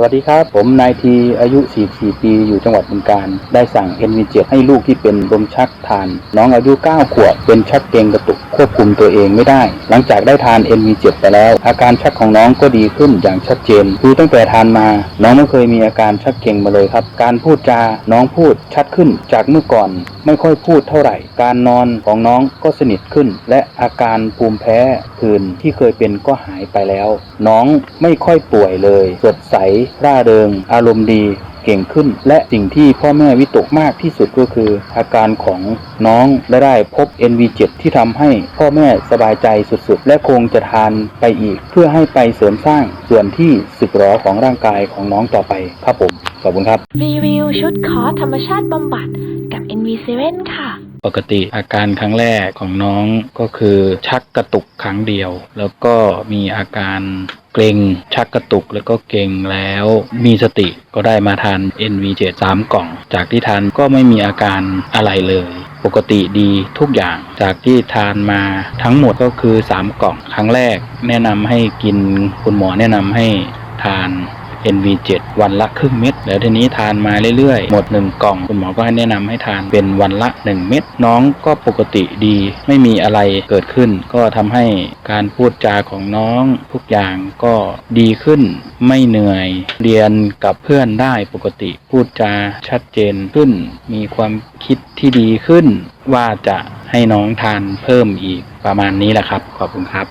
สวัสดีครับ ผมนายทีอายุ 44 ปีอยู่จังหวัดบึงกาฬได้สั่ง NV7 ให้ลูกที่เป็นลมชักทาน น้องอายุ 9 ขวบ เป็นชักเกรงกระตุกควบคุมตัวเองไม่ได้ หลังจากได้ทาน NV7 ไปแล้ว อาการชักของน้องก็ดีขึ้นอย่างชัดเจน คือตั้งแต่ทานมา น้องไม่เคยมีอาการชักเกรงมาเลยครับ การพูดจา น้องพูดชัดขึ้นจากเมื่อก่อน ไม่ค่อยพูดเท่าไหร่ การนอนของน้องก็สนิทขึ้น และอาการภูมิแพ้ผื่นที่เคยเป็นก็หายไปแล้ว น้องไม่ค่อยป่วยเลยสดใสร่าเริง อารมณ์ดีเก่งขึ้น และสิ่งที่พ่อแม่วิตกมากที่สุดก็คือ อาการของน้องและได้พบ NV7 ที่ทำให้พ่อแม่สบายใจสุดๆ และคงจะทานไปอีก เพื่อให้ไปเสริมสร้างส่วนที่สึกหรอของร่างกายของน้องต่อไปครับผมขอบคุณครับรีวิวชุดคอธรรมชาติบำบัดกับ NV7 ค่ะ ปกติอาการครั้งแรกของน้องก็คือชักกระตุกครั้งเดียว แล้วก็มีอาการเกร็งชักกระตุกแล้วก็เกร็งแล้วมีสติก็ได้มาทาน NV7 3กล่อง จากที่ทานก็ไม่มีอาการอะไรเลย ปกติดีทุกอย่างจากที่ทานมาทั้งหมดก็คือ 3 กล่อง ครั้งแรกแนะนำให้กินคุณหมอแนะนำให้ทาน NV7 วันละครึ่งเม็ดแล้วทีนี้ทานมาเรื่อยๆ หมด 1 กล่อง คุณหมอก็ให้แนะนำให้ทานเป็นวันละ 1 เม็ดน้องก็ปกติดีไม่มีอะไรเกิดขึ้น ก็ทำให้การพูดจาของน้องทุกอย่างก็ดีขึ้นไม่เหนื่อย เรียนกับเพื่อนได้ปกติพูดจาชัดเจนขึ้น มีความคิดที่ดีขึ้น ว่าจะให้น้องทานเพิ่มอีกประมาณนี้แหละครับ ขอบคุณครับ